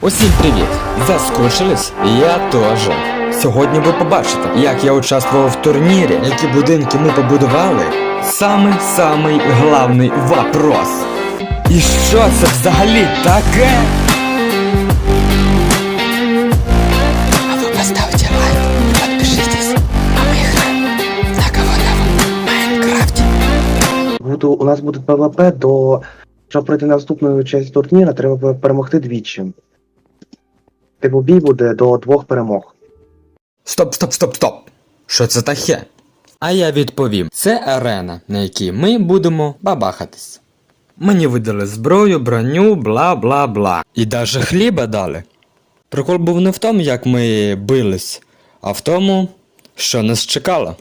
Усім привіт! Заскучились? Я теж. Сьогодні ви побачите, як я участвував в турнірі, які будинки ми побудували. Самий-самий главний вопрос. І що це взагалі таке? А вы поставьте лайк, подпишитесь, а играем на кого-то в Майнкрафте. Буду, у нас буде ПВП до. Щоб пройти наступну частину турніра, треба перемогти двічі. Типу бій буде до двох перемог. Стоп, стоп, стоп, стоп. Що це таке? А я відповім: це арена, на якій ми будемо бабахатись. Мені видали зброю, броню, бла бла бла. І даже хліба дали. Прикол був не в тому, як ми бились, а в тому, що нас чекало.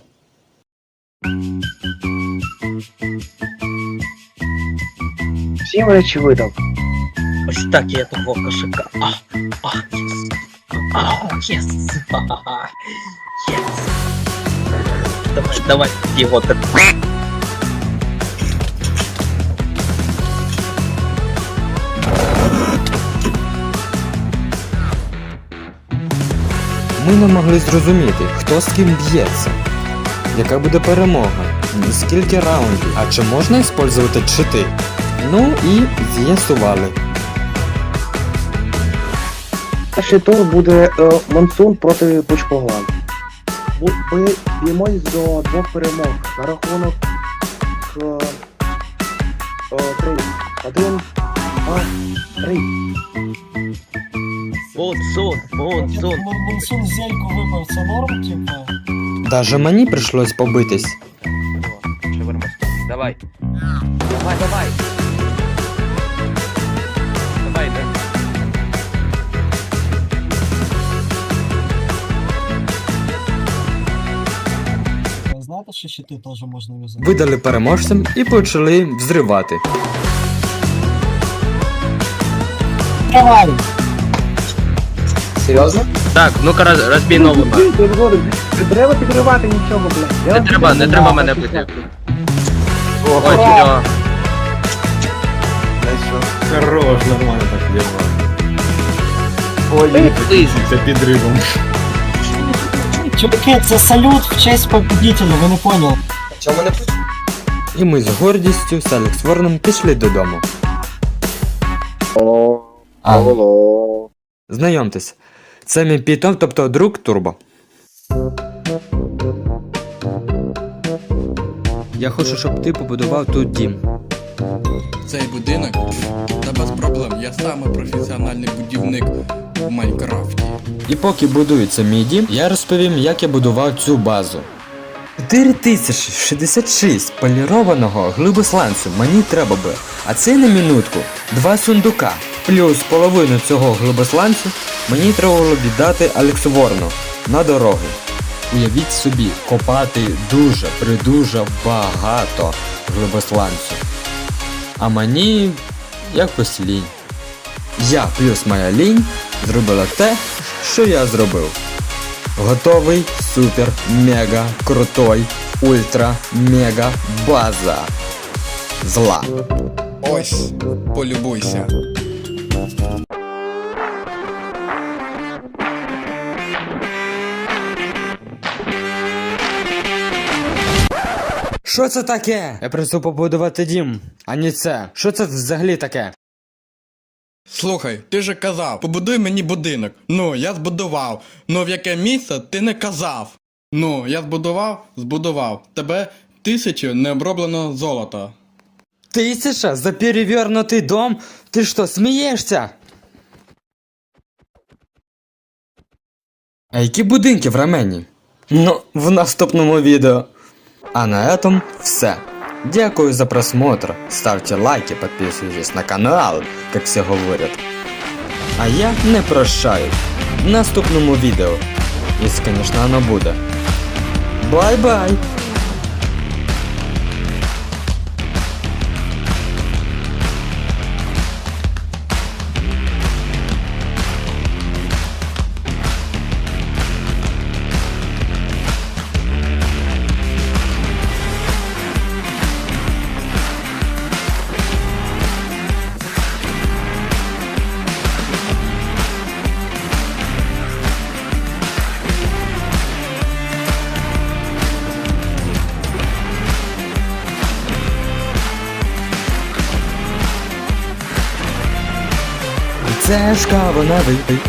Всім речі видав. Ось так я того кошика. А, а, єс. А, єс. Єс. Давай, давай, його так. Ми не могли зрозуміти, хто з ким б'ється. Яка буде перемога? Скільки раундів? А чи можна використовувати чити? Ну і з'ясували. Перший тур буде е, Монсун проти Пучкогла. Ми б'ємось до двох перемог на рахунок е, е, три. Один, два, три. Вон сон, вон. Монсун зельку випав, це норм, типу? Даже мені прийшлось побитись. Давай, давай. Давай, Що щити теж можна юзати? Видали переможцям і почали взривати. Давай! Так, ну-ка роз, розбій нову. Не треба підривати нічого, блядь. Не треба, не треба мене бити. Ой, все. Хорош, нормально так дело. Ой, підривом. Чуваки, це салют в честь победителя, ви не поняли. І ми з гордістю з Алекс Ворном пішли додому. А, знайомтесь, це мій пітон, тобто друг Турбо. Я хочу, щоб ти побудував тут дім. Цей будинок та без проблем. Я саме професіональний будівник в Майнкрафті. І поки будується мій дім, я розповім, як я будував цю базу. 4066 полірованого глибосланцю мені треба би, а це на минутку два сундука. Плюс половину цього глибосланцю мені треба було віддати Алексворну на дороги. Уявіть собі, копати дуже, придуже багато глибосланцю. А мені якось лінь. Я плюс моя лінь зробила те, що я зробив. Готовий супер мега крутой ультра мега база. Зла. Ось, полюбуйся. Що це таке? Я прийшов побудувати дім, а не це. Що це взагалі таке? Слухай, ти же казав, побудуй мені будинок. Ну, я збудував. Ну в яке місце ти не казав. Ну, я збудував, збудував. Тебе тисячу необробленого золота. Тисяча за перевернутий дом? Ти що, смієшся? А які будинки в рамені? Ну, в наступному відео. А на этом все. Дякую за просмотр. Ставьте лайки, подписывайтесь на канал, как все говорят. А я не прощаюсь В наступному відео. Если, конечно, оно буде. Бай-бай! Все ж каву на випий.